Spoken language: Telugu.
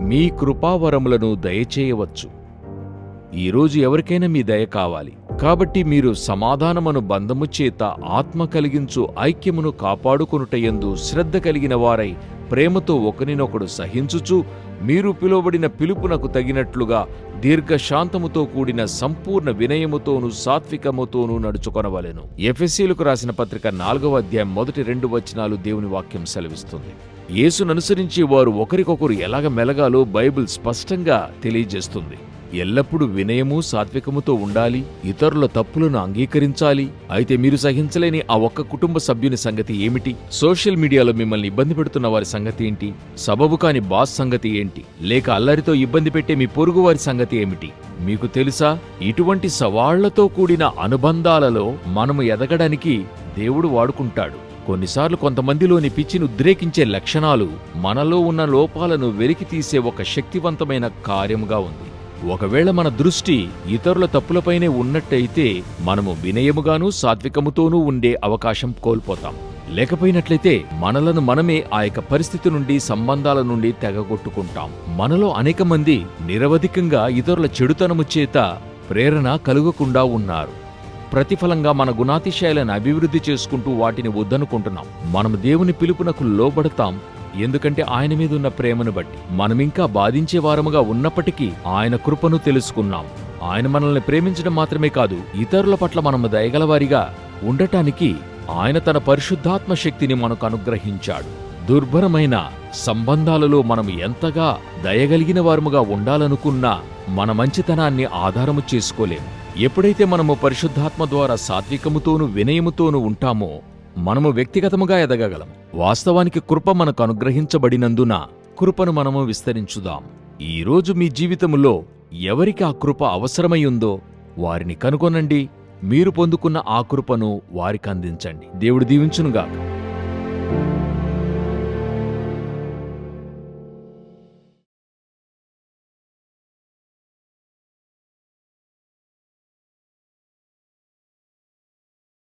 మీ కృపావరములను దయచేయవచ్చు. ఈరోజు ఎవరికైనా మీ దయ కావాలి. కాబట్టి మీరు సమాధానమును బంధము చేత ఆత్మ కలిగించు ఐక్యమును కాపాడుకొనుటయందు శ్రద్ధ కలిగిన వారై ప్రేమతో ఒకరినొకడు సహించుచు మీరు పిలువబడిన పిలుపునకు తగినట్లుగా దీర్ఘశాంతముతో కూడిన సంపూర్ణ వినయముతోనూ సాత్వికముతోనూ నడుచుకొనవలెను. ఎఫ్ఎస్సీలకు రాసిన పత్రిక నాలుగవ అధ్యాయం మొదటి రెండు వచనాలు దేవుని వాక్యం సెలవిస్తుంది. యేసుననుసరించే వారు ఒకరికొకరు ఎలాగ మెలగాలో బైబిల్ స్పష్టంగా తెలియజేస్తుంది. ఎల్లప్పుడూ వినయము సాత్వికముతో ఉండాలి ఇతరుల తప్పులను అంగీకరించాలి. అయితే మీరు సహించలేని ఆ ఒక్క కుటుంబ సభ్యుని సంగతి ఏమిటి? సోషల్ మీడియాలో మిమ్మల్ని ఇబ్బంది పెడుతున్న వారి సంగతి ఏంటి? సబబు కాని బాస్ సంగతి ఏంటి? లేక అల్లరితో ఇబ్బంది పెట్టే మీ పొరుగు వారి సంగతి ఏమిటి? మీకు తెలుసా? ఇటువంటి సవాళ్ళతో కూడిన అనుబంధాలలో మనము ఎదగడానికి దేవుడు వాడుకుంటాడు. కొన్నిసార్లు కొంతమందిలోని పిచ్చిని ఉద్రేకించే లక్షణాలు మనలో ఉన్న లోపాలను వెలికి తీసే ఒక శక్తివంతమైన కార్యముగా ఉంది. ఒకవేళ మన దృష్టి ఇతరుల తప్పులపైనే ఉన్నట్టయితే మనము వినయముగానూ సాత్వికముతోనూ ఉండే అవకాశం కోల్పోతాం. లేకపోయినట్లయితే మనలను మనమే ఆ యొక్క పరిస్థితి నుండి సంబంధాల నుండి తెగగొట్టుకుంటాం. మనలో అనేక మంది నిరవధికంగా ఇతరుల చెడుతనము చేత ప్రేరణ కలుగకుండా ఉన్నారు. ప్రతిఫలంగా మన గుణాతిశయాలను అభివృద్ధి చేసుకుంటూ వాటిని వద్దనుకుంటున్నాం. మనం దేవుని పిలుపునకు లోబడతాం. ఎందుకంటే ఆయన మీద ఉన్న ప్రేమను బట్టి. మనమింకా బాధించే వారముగా ఉన్నప్పటికీ ఆయన కృపను తెలుసుకున్నాం. ఆయన మనల్ని ప్రేమించడం మాత్రమే కాదు ఇతరుల పట్ల మనము దయగలవారిగా ఉండటానికి ఆయన తన పరిశుద్ధాత్మ శక్తిని మనకు అనుగ్రహించాడు. దుర్భరమైన సంబంధాలలో మనం ఎంతగా దయగలిగిన వారముగా ఉండాలనుకున్నా మన మంచితనాన్ని ఆధారము చేసుకోలేం ఎప్పుడైతే మనము పరిశుద్ధాత్మ ద్వారా సాత్వికముతోనూ వినయముతోనూ ఉంటామో మనము వ్యక్తిగతముగా ఎదగగలం. వాస్తవానికి కృప మనకు అనుగ్రహించబడినందున కృపను మనము విస్తరించుదాం. ఈరోజు మీ జీవితములో ఎవరికి ఆ కృప అవసరమై ఉందో వారిని కనుగొనండి. మీరు పొందుకున్న ఆ కృపను వారికి అందించండి. దేవుడు దీవించునుగాక.